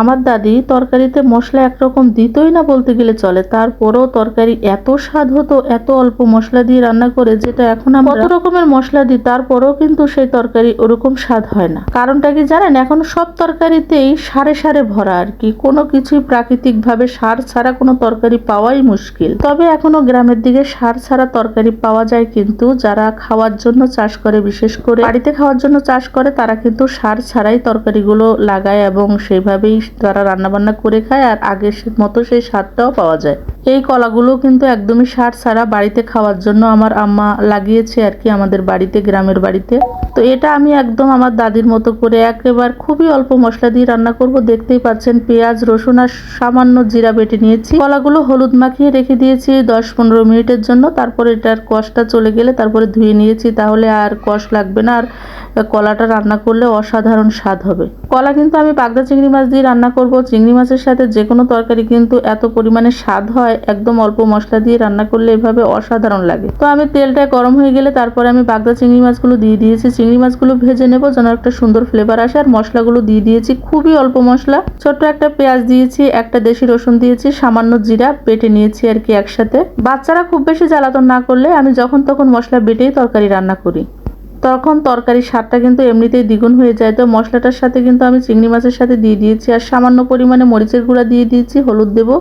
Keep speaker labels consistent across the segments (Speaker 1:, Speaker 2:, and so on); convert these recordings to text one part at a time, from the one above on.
Speaker 1: আমার দাদি তরকারিতে মশলা একরকম দিতই না বলতে গেলে চলে। তারপরেও তরকারি এত স্বাদ হতো, এত অল্প মশলা দিয়ে রান্না করে যেটা এখন আমরা কত রকমের মশলা দিই, তারপরেও কিন্তু সেই তরকারি ওরকম স্বাদ হয় না। কারণটা কি জানেন? এখন সব তরকারিতেই সারে সারে ভরা আর কি। কোনো কিছুই প্রাকৃতিকভাবে সার ছাড়া কোনো তরকারি পাওয়াই মুশকিল। তবে এখনও গ্রামের দিকে সার ছাড়া তরকারি পাওয়া যায় কিন্তু যারা খাওয়ার জন্য চাষ করে, বিশেষ করে বাড়িতে খাওয়ার জন্য চাষ করে, তারা কিন্তু সার ছাড়াই তরকারিগুলো লাগায় এবং সেইভাবেই তারা রান্নাবান্না করে খায় আর আগের মতো সেই স্বাদটাও পাওয়া যায়। এই কলাগুলো কিন্তু একদমই সার ছাড়া বাড়িতে খাওয়ার জন্য আমার আম্মা লাগিয়েছে আর কি আমাদের বাড়িতে, গ্রামের বাড়িতে। তো এটা আমি একদম আমার দাদির মতো করে একেবারে খুবই অল্প মশলা দিয়ে রান্না করব। দেখতেই পাচ্ছেন পেঁয়াজ, রসুন আর সামান্য জিরা বেটে নিয়েছি। কলাগুলো হলুদ মাখিয়ে রেখে দিয়েছি দশ পনেরো মিনিটের জন্য। তারপর এটার কষটা চলে গেলে তারপরে ধুয়ে নিয়েছি। তাহলে আর কষ লাগবে না। আর কলাটা রান্না করলে অসাধারণ স্বাদ হবে। কলা কিন্তু আমি পাগদা চিংড়ি মাছ দিয়ে রান্না করব। চিংড়ি মাছের সাথে যে কোনো তরকারি কিন্তু এত পরিমাণে স্বাদ হয়, একদম অল্প মশলা দিয়ে রান্না করলে এভাবে অসাধারণ লাগে। তো আমি তেলটা গরম হয়ে গেলে তারপরে আমি বাগদা চিংড়ি মাছগুলো দিয়ে দিয়েছি। চিংড়ি মাছগুলো ভেজে নেব, যেন একটা সুন্দর ফ্লেভার আসে। আর মশলাগুলো দিয়ে দিয়েছি খুবই অল্প মশলা। ছোট্ট একটা পেঁয়াজ দিয়েছি, একটা দেশি রসুন দিয়েছি, সামান্য জিরা বেটে নিয়েছি আর কি একসাথে। বাচ্চারা খুব বেশি জ্বালাতন না করলে আমি যখন তখন মশলা বেটেই তরকারি রান্না করি। তখন তরকারির স্বাদটা কিন্তু এমনিতেই দ্বিগুণ হয়ে যায়। তো মশলাটার সাথে কিন্তু আমি চিংড়ি মাছের সাথে দিয়ে দিয়েছি আর সামান্য পরিমাণে মরিচের গুঁড়া দিয়ে দিয়েছি, হলুদ দেবো,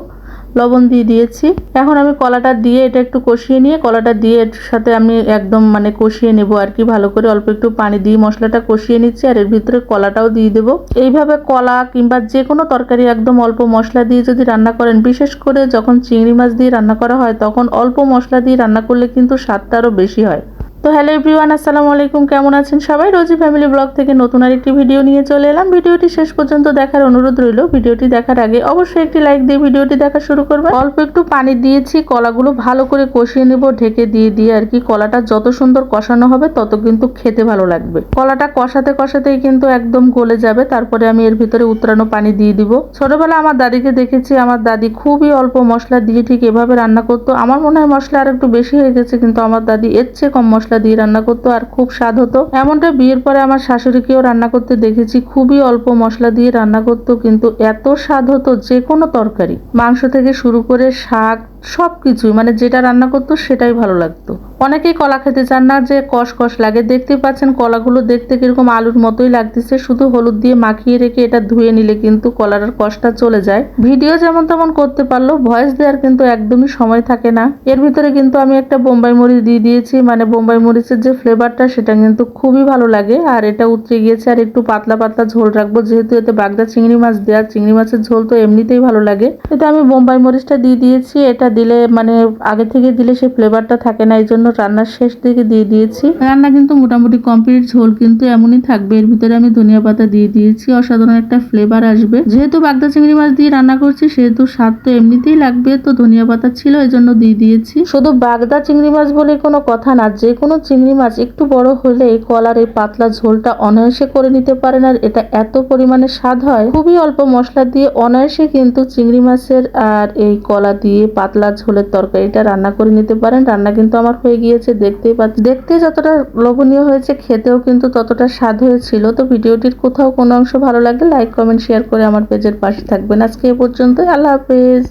Speaker 1: লবণ দিয়ে দিয়েছি। এখন আমি কলাটা দিয়ে এটা একটু কষিয়ে নিয়ে, কলাটা দিয়ে এর সাথে আমি একদম মানে কষিয়ে নেব আর কি, ভালো করে অল্প একটু পানি দিয়ে মশলাটা কষিয়ে নিচ্ছি আর এর ভিতরে কলাটাও দিয়ে দেবো। এইভাবে কলা কিংবা যে কোনো তরকারি একদম অল্প মশলা দিয়ে যদি রান্না করেন, বিশেষ করে যখন চিংড়ি মাছ দিয়ে রান্না করা হয়, তখন অল্প মশলা দিয়ে রান্না করলে কিন্তু স্বাদটা আরও বেশি হয়। তো হ্যালো এভরিওয়ান, আসসালামু আলাইকুম। কেমন আছেন সবাই? রোজি ফ্যামিলি ব্লগ থেকে নতুন আরেকটি ভিডিও নিয়ে চলে এলাম। ভিডিওটি শেষ পর্যন্ত দেখার অনুরোধ রইল। ভিডিওটি দেখার আগে অবশ্যই একটি লাইক দিয়ে ভিডিওটি দেখা শুরু করবেন। অল্প একটু পানি দিয়েছি, কলাগুলো ভালো করে কষিয়ে নেব, ঢেকে দিয়ে দিয়ে আর কি। কলাটা যত সুন্দর কষানো হবে, তত কিন্তু খেতে ভালো লাগবে। কলাটা কষাতে কষাতেই কিন্তু একদম গলে যাবে। তারপরে আমি এর ভিতরে উতরানো পানি দিয়ে দিব। ছোটবেলা আমার দাদিকে দেখেছি, আমার দাদি খুবই অল্প মশলা দিয়ে ঠিক এভাবে রান্না করতো। আমার মনে হয় মশলা আর একটু বেশি হয়ে গেছে, কিন্তু আমার দাদি এর চেয়ে কম মশলা দিয়ে রান্না করতো আর খুব স্বাদ হতো। এমনটা বিয়ের পরে আমার শাশুড়িকেও রান্না করতে দেখেছি। খুবই অল্প মশলা দিয়ে রান্না করতো, কিন্তু এত স্বাদ হতো যে কোনো তরকারি। মাংস থেকে শুরু করে শাক সব কিছুই মানে যেটা রান্না করতো সেটাই ভালো লাগতো। অনেকেই কলা খেতে চান না, যে কষ কষ লাগে। দেখতেই পাচ্ছেন কলাগুলো দেখতে কীরকম আলুর মতোই লাগতেছে। শুধু হলুদ দিয়ে মাখিয়ে রেখে এটা ধুয়ে নিলে কিন্তু কলার কষটা চলে যায়। ভিডিও যেমন তেমন করতে পারল, ভয়েস দেওয়ার কিন্তু একদমই সময় থাকে না। এর ভিতরে কিন্তু আমি একটা বোম্বাই মরিচ দিয়ে দিয়েছি। মানে বোম্বাই মরিচের যে ফ্লেভারটা সেটা কিন্তু খুবই ভালো লাগে। আর এটা উতরে গিয়েছে আর একটু পাতলা পাতলা ঝোল রাখব। যেহেতু এতে বাগদা চিংড়ি মাছ দেওয়া চিংড়ি মাছের ঝোল তো এমনিতেই ভালো লাগে। এটা আমি বোম্বাই মরিচটা দিয়ে দিয়েছি। এটা দিলে মানে আগে থেকে দিলে সেই ফ্লেভারটা থাকে না এই জন্য রান্নার শেষ দিকে দিয়ে দিয়েছি। রান্না কিন্তু মোটামুটি কমপ্লিট ঝোল কিন্তু এমনই থাকবে। এর ভিতরে আমি ধনিয়া পাতা দিয়ে দিয়েছি অসাধারণ একটা ফ্লেভার আসবে। যেহেতু বাগদা চিংড়ি মাছ দিয়ে রান্না করছি সেহেতু স্বাদ তো এমনিতেই লাগবে তো ধনিয়া পাতা ছিল এই জন্য দিয়ে দিয়েছি। শুধু বাগদা চিংড়ি মাছ বলে কোনো কথা না যে কোনো চিংড়ি মাছ একটু বড় হলে কলার এই পাতলা ঝোলটা অনায়াসে করে নিতে পারেন আর এটা এত পরিমাণে স্বাদ হয়। খুবই অল্প মশলা দিয়ে অনায়াসে কিন্তু চিংড়ি মাছের আর এই কলা দিয়ে পাতলা ঝোলের তরকারিটা রান্না করে নিতে পারেন। রান্না কিন্তু আমার হয়ে গিয়েছে, দেখতেই পাচ্ছি, দেখতে যতটা লোভনীয় হয়েছে, খেতেও কিন্তু ততটা স্বাদ হয়েছিল। তো ভিডিওটির কোথাও কোনো অংশ ভালো লাগে লাইক কমেন্ট শেয়ার করে আমার পেজের পাশে থাকবেন। আজকে এ পর্যন্ত আল্লাহ হাফেজ।